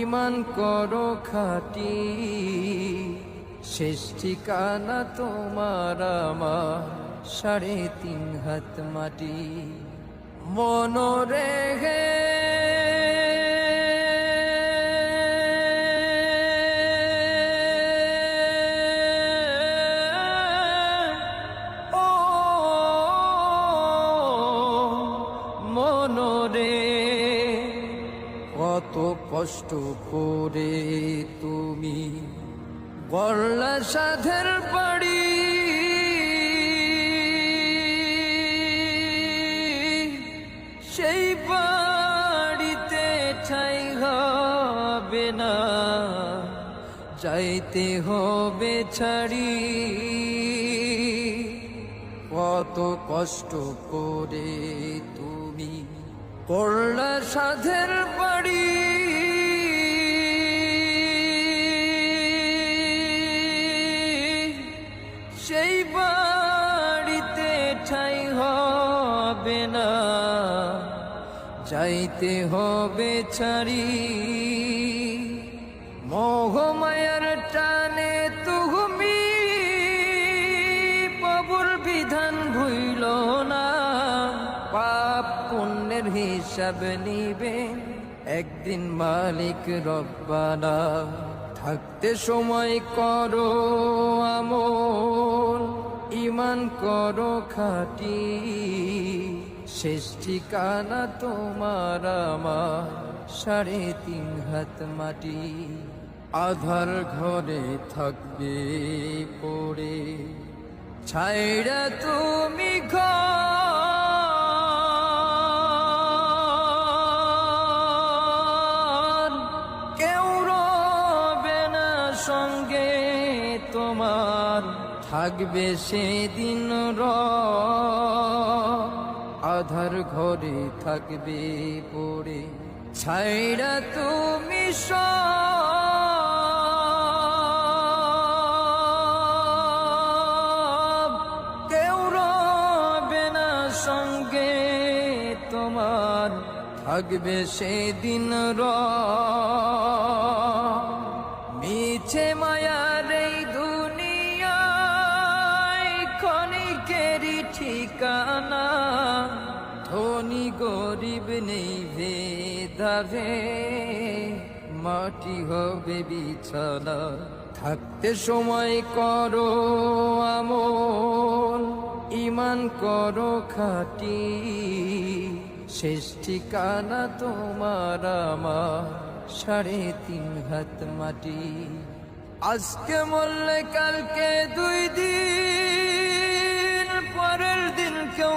ইমান করো খাটি। শেষ ঠিকানা তোমার আমার সাড়ে তিন হাত মাটি। মনরে কত কষ্ট করে তুমি গড়লা সাধের বাড়ি। সেই বাড়িতে ঠাই হবে না, যাইতে হবে ছাড়ি। কত কষ্ট করে তুমি করলা সাধের বাড়ি। সেই বাড়িতে ঠাই হবে না যাইতে হবে ছাড়ি। মোহমায়ার পুণ্যের হিসাব নিবে। একদিন মালিক রব্বানা, থাকতে সময় করো আমল ইমান করো খাটি। শেষ ঠিকানা তোমার আমার, সাড়ে তিন হাত মাটি। আধার ঘরে থাকবে পড়ে ছাইরা তুমি ঘর তোমার থাকবে সেদিন র। আধার ঘরে থাকবে পড়ে ছাইরা তুমি তোমার থাকবে সেদিন র। ক্ষণিকেরই ঠিকানা, ধনী গরিব নেই ভেদাভে। মাটি হবে বিছানা, থাকতে সময় করো আমল ইমান করো খাটি। শেষ ঠিকানা তোমার আমার, সাড়ে তিন হাত মাটি। আজকে মরলে কালকে দুই দিন